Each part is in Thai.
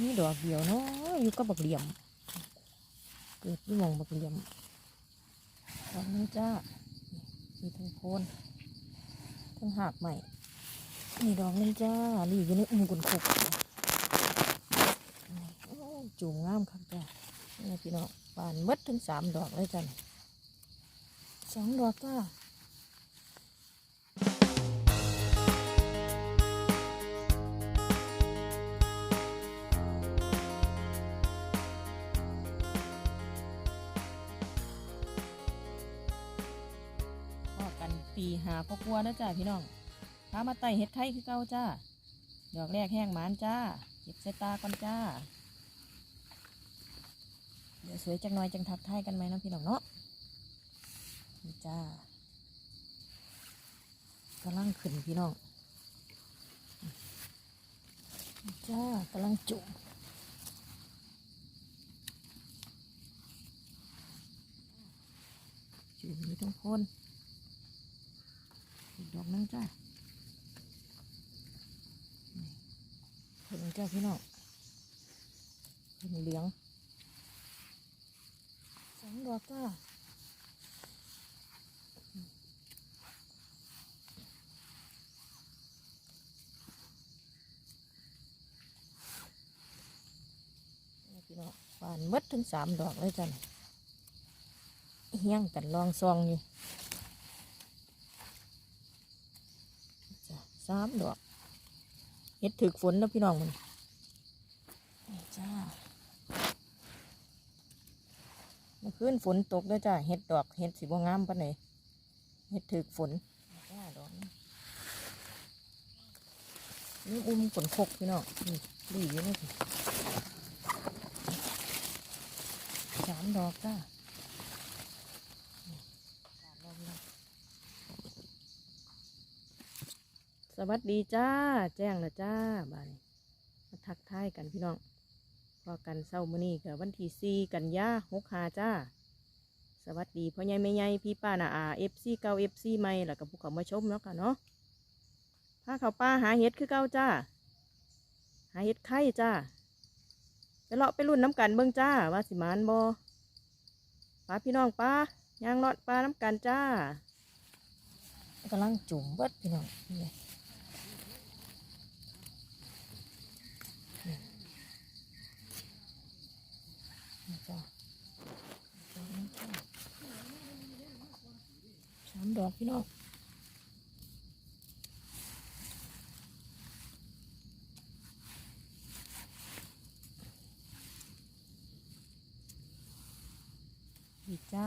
นี่ดอกเดียวเนาะอยู่กับบักเหลี่ยม เกิดที่มองบักเหลี่ยมดอกนึงจ้านี่ทั้งโคนทั้งหากใหม่นี่ดอกนึงจ้านี่อยู่ในอุ้มกุนคุกนี่โอ้จูงงามครับจ้านี่พี่น้องบานมดถึงสามดอกเลยจ้ะนี่สองดอกจ้า ปีหาพ่อครัวนะจ้าพี่น้องพามาไต่เห็ดไข่คือเก่าจ้าดอกแรกแห้งหมานจ้าเก็บใส่ตาก่อนจ้า เดี๋ยวสวยจังหน่อยจังทักทายกันไหมเนาะพี่น้องเนาะนี่จ้ากำลังขึ้นพี่น้องจ้ากำลังจุ่มจุ่มอยู่ตรงโคน อกดอกหนึงจ้าเห็นจ้าพี่น้องเห็นเหลืองสองดอกจ้านี่พี่น้องบานหมดถึงสามดอกเลยจ้ะเฮี้ยงกันลองซองอยู่ จ้ะ สามดอกเห็ดถึกฝนแล้วพี่น้องมันนี่จ้าเมื่อคืนฝนตกด้วยจ้าเห็ดดอกเห็ดสีบงามปะไหนใดเห็ดถึกฝนจ้าดอกนี่อุ้มฝนคกพี่น้องนี่ดีอยู่นี่สามดอกจ้านี่สามดอกพี่น้อง สวัสดีจ้า แจ้งแล้วจ้าบายมาทักทายกันพี่น้องพอกันเศร้ามื้อนี้กับวันที่สี่กันยาหกหาจ้า สวัสดีพ่อใหญ่แม่ใหญ่พี่ป้านาอาเอฟซีเก้าเอฟซีใหม่แล้วก็ผู้เขามาชมเนาะค่ะเนาะพาเขาป้าหาเห็ดคือเก้าจ้า หาเห็ดไข่จ้าไปเลาะไปรุ่นน้ำกันเบิ่งจ้า ว่าสิมานบอป้าพี่น้องป้ายางเลาะป้าน้ำกันจ้ากำลังจุ่มเบิดพี่น้องนี่ นี่จ้ะดอกนี้จ้ะสามด อกพี่น้องนี่จ้า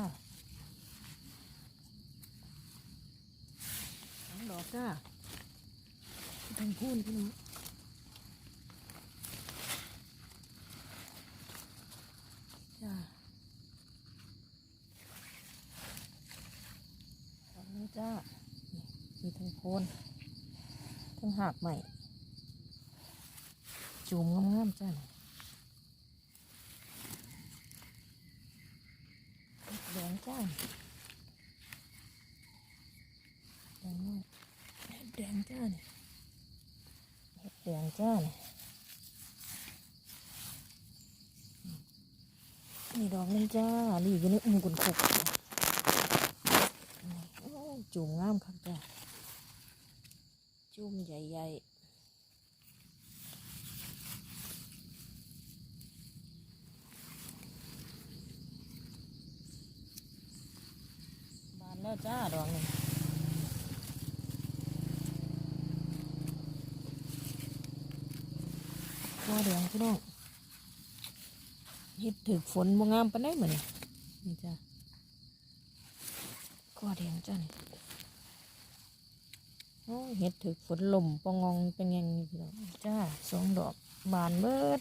สามดอกจ้าเป็นพูนพี่น้องจ้า ดอกนี้จ้า นี่มีทั้งโคนทั้งหากใหม่จูมงามๆจ้าแดงจ้าแดงน้อยแดงจ้านี่เห็ดแดงจ้านี่นี่ดอกนึงจ้านี่อยู่ในอุ้มกุนคุกจุ่มงามครับจ้ะ จุ่มใหญ่ๆบานแล้วจ้าดอกหนึ่งตัวแดงพี่น้องเฮ็ดถึกฝนบ่งามปานใดเหมือนนี่จ้าก็แดงจ้ะนี่ โอ้เห็ดถึกฝนลมปองงเป็นยังไงพี่น้องจ้าสองดอกบานเบิด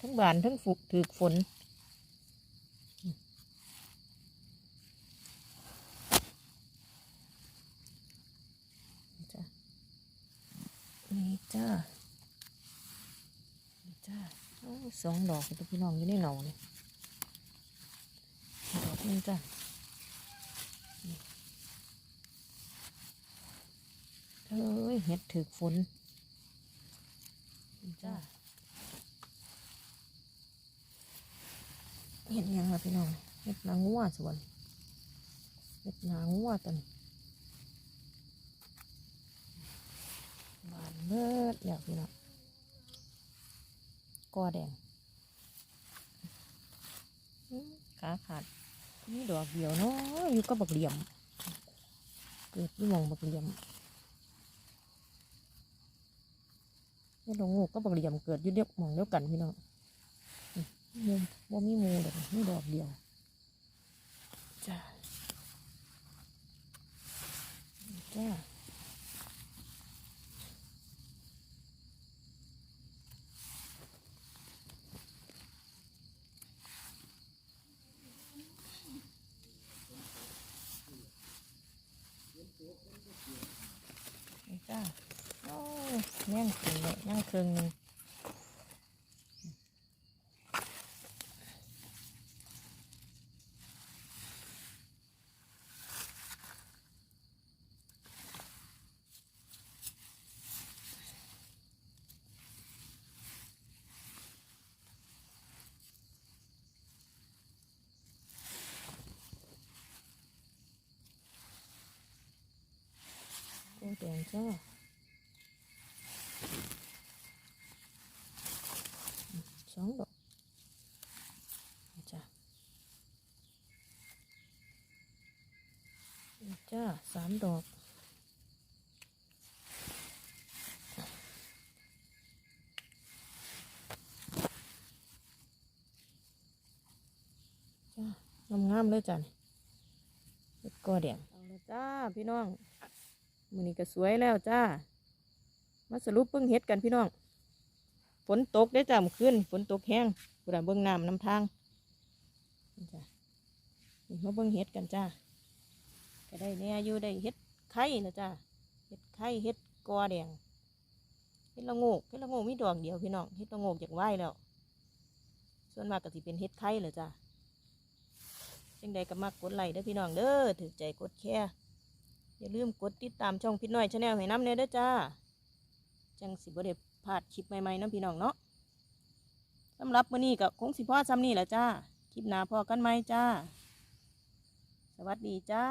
ทั้งบานทั้งฝุกถึกฝนจ้านี่จ้าอีจ้าโอ้สองดอกตัวพี่น้องอยู่ในเหนาเนี่ยดอกนึงจ้า เอ้ยเห็ดถึกฝนนี่จ้าเห็ดหยังล่ะพี่น้องเห็ดนางงัวสวนเห็ดนางงัวตัวนี้บานเบิดแล้วพี่น้องกอแดงอื้อขาขาดนี่ดอกเดียวเนาะอยู่ก็บักเหลี่ยม เกิดที่หมองบักเหลี่ยม นี่ดงงูก็บักเหลี่ยมเกิดอยู่เดียวหมองเดียวกันพี่น้องนี่มูบ่มีหมูดอกนี่ดอกเดียวจ้าจ้านี่จ้าโอ้ แน่งครึ่งเลยนั่งครึ่งหนึงโอ้แดงจ้าอืม สองดอกจ้าวจ้าสามดอกจ้างามๆเลยจ้านี่เฮ็ดกอแดงเอาละจ้า พี่น้องมือนี้ก็สวยแล้วจ้า มาสรุปเพิ่งเฮ็ดกันพี่น้อง ฝนตกได้จ้าเมื่อคืนฝนตกแห้งกูได้เบิ่งน้ำน้ำทางจ้ะมาเบิ่งเฮ็ดกันจ้าก็ได้แหน่อยู่ได้เฮ็ดไข่นะจ้าเฮ็ดไข่เฮ็ดกอแดงเฮ็ดละโงกเฮ็ดละโงกมีดอกเดียวพี่น้องเฮ็ดละโงกจากไหวแล้ว ส่วนมากก็สิเป็นเฮ็ดไข่เลยจ้าจังใดก็มักกดไลค์เด้อพี่น้องเด้อถือใจกดแชร์อย่าลืมกดติดตามช่องพี่น้อยชาแนลให้น้ำเนยเด้อจ้า จังสิบ่ได้พลาดคลิปใหม่ๆน้ำพี่น้องเนาะสำหรับมื้อนี้กับคงสิพ่อซ้ำนี่แหละจ้า คลิปหน้าพอกันไหมจ้า สวัสดีจ้า